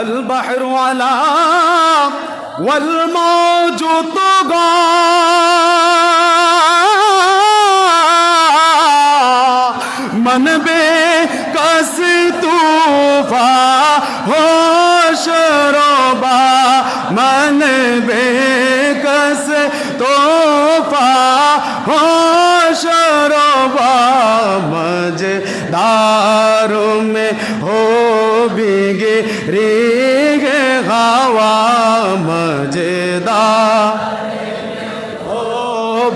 البحر على والموج طغى. من بكس বেদা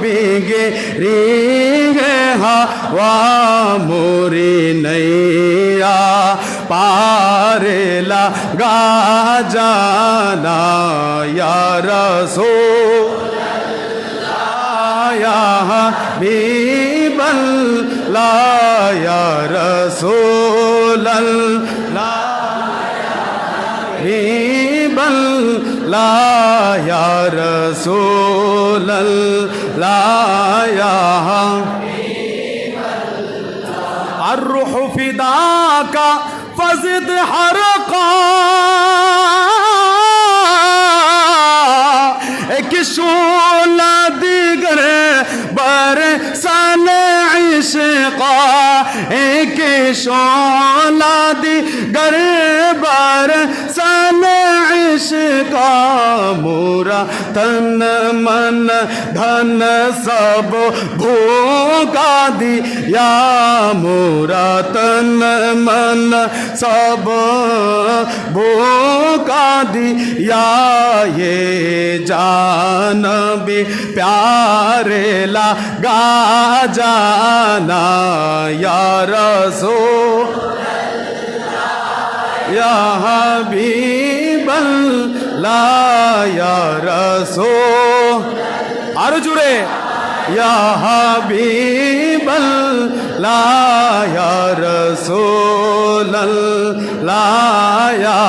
বিগে রিগে হওয়া মোরি নৈয়া পারেলা গা জানা ইয়ারসো رسول الله يا الروح فداك فزد حرقا شول دیگر بر سال عشقا ایک شول دیگر کا مورا تن من دھن سب بھوکا دیا مورا تن من سب بھوکا دیا یہ جان بھی پیارے لگا جانا یا رسول یا حبیب রসো আরও জুড়ে হাবিবল লায়া রসোল লায়া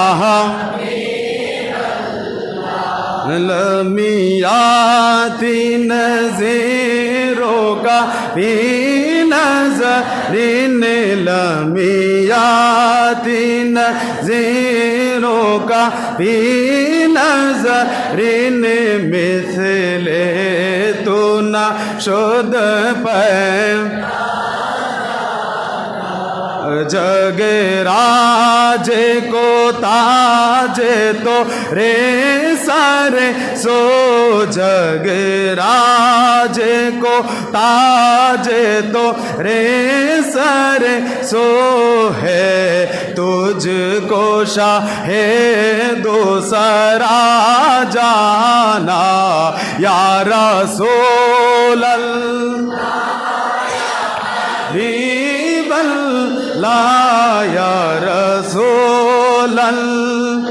लमियाती नज़ीरो का भी नजरिन लमियाती नज़ का भी नजरिन मिसले तू न جگ راجے کو تاجے تو رے سارے سو جگ راجے کو تاجے تو رے سارے سو ہے تجھ کو شاہ دو سرا جانا یا رسول اللہ الله يا رسول الله.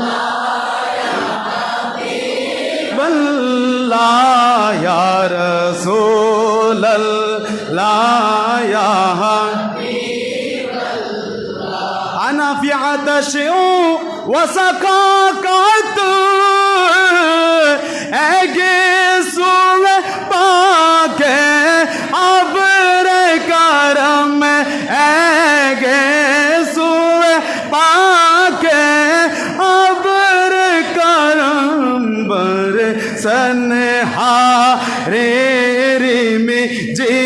يا رسول الله. يا أنا في عطش وسقاك أجس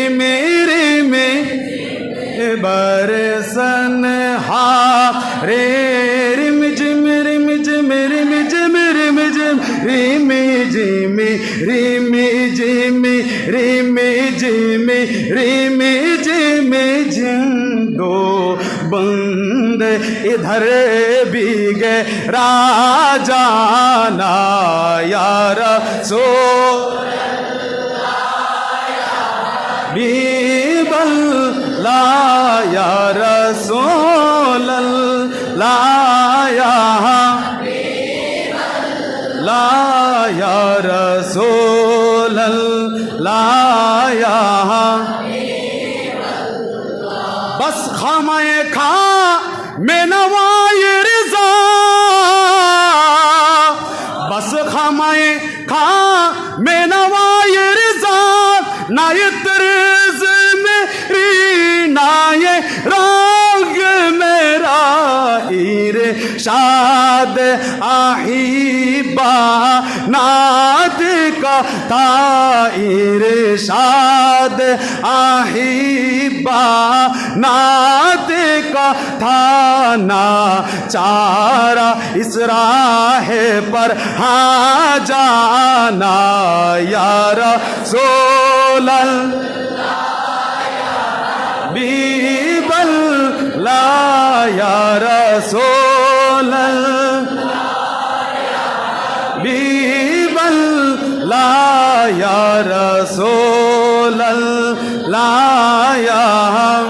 میرے میں برسن ہا رے جم جم جم جم ریم جم ریم جم ریم جم ریم جم جم دو بند۔ ادھر بھی گئے راجانا یار سو বিবল লায়া রসোল লায়া লায়া রসোল লায়া বস খামায় খা মে নওয়ায় রেজা বস খামায় খা ارشاد آہیبا ناد کا تا ارشاد آہیبا ناد کا تھا نا چارہ اس راہ پر ہاں جانا یا رسول اللہ بیبل لا یا رسول لا يا رسول الله يا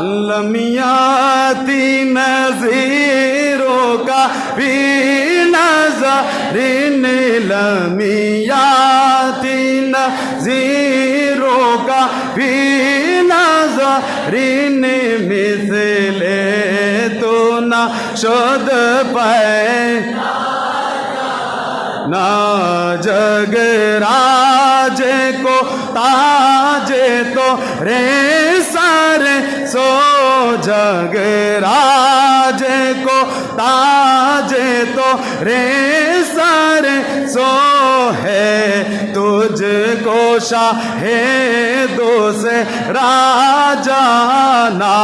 لم يأتي نذيرك بنظر لم يأتي نذيرك بنظر مثل چود پائے۔ نا جگ راج کو تاج تو رے سارے سو جگ راج کو تاج تو رے سارے سو ہے۔ تجھ کو شاہ ہے دو سے راجا نا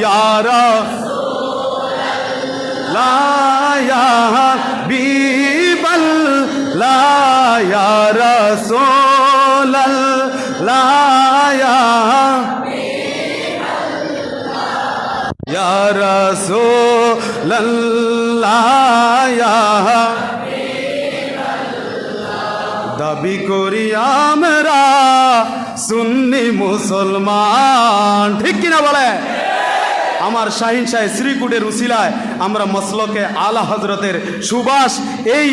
یارا লায়া বিবল লায়া রসোল লায়া يا رسول الله يا দাবি করি আমরা সুন্নি মুসলমান, ঠিক কিনা বলে আমার শাহিন শাহ শ্রীকুটের উসিলায় আমরা মসলকে আলা হজরতের সুবাস, এই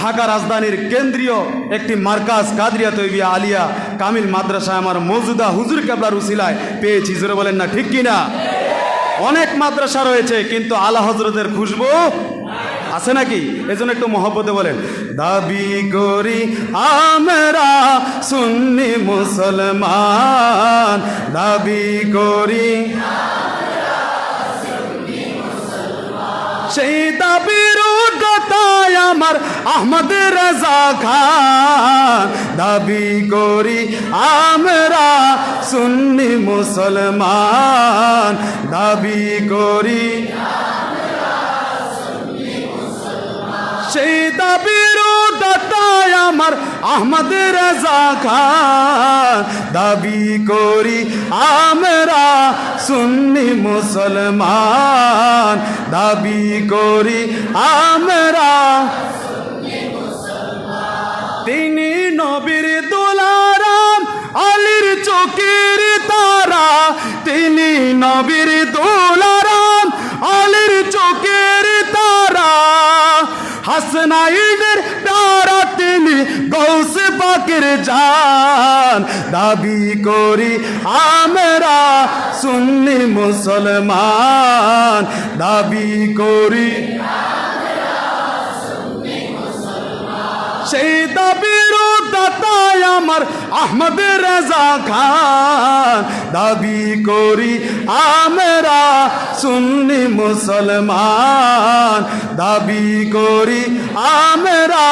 ঢাকা রাজধানীর কেন্দ্রীয় একটি মার্কাজ কাদরিয়া তৈবিয়া আলিয়া কামিল মাদ্রাসায় আমার মজুদা হুজুর কেবলার উসিলায় পেয়েছি। জোরে বলেন না, ঠিক কিনা? অনেক মাদ্রাসা রয়েছে, কিন্তু আলা হজরতের খুশবু আছে নাকি? এজন্য একটু মহব্বতে বলেন। দাবি করি আমরা সুন্নি মুসলমান, দাবি করি সেই দাবির উদ্যতায় আমার আহমদ রাজা খান। দাবি করি আমরা সুন্নি মুসলমান। দাবি করি আমার আহমদ রাজা খান দাবি করি আমরা সুন্নি মুসলমান। দাবি করি আমরা তিনি নবীর দোলারাম আলীর চোখের তারা। তিনি নবীর দোলারাম হাসনাইদের তারা তিনি গৌসে পাকের যান দাবি করি, আমরা সুন্নি মুসলমান। দাবি করি সেই দাবির দাতায় আমার আহমদ রেজা খান। দাবি করি আমরা সুন্নি মুসলমান। দাবি করি আমরা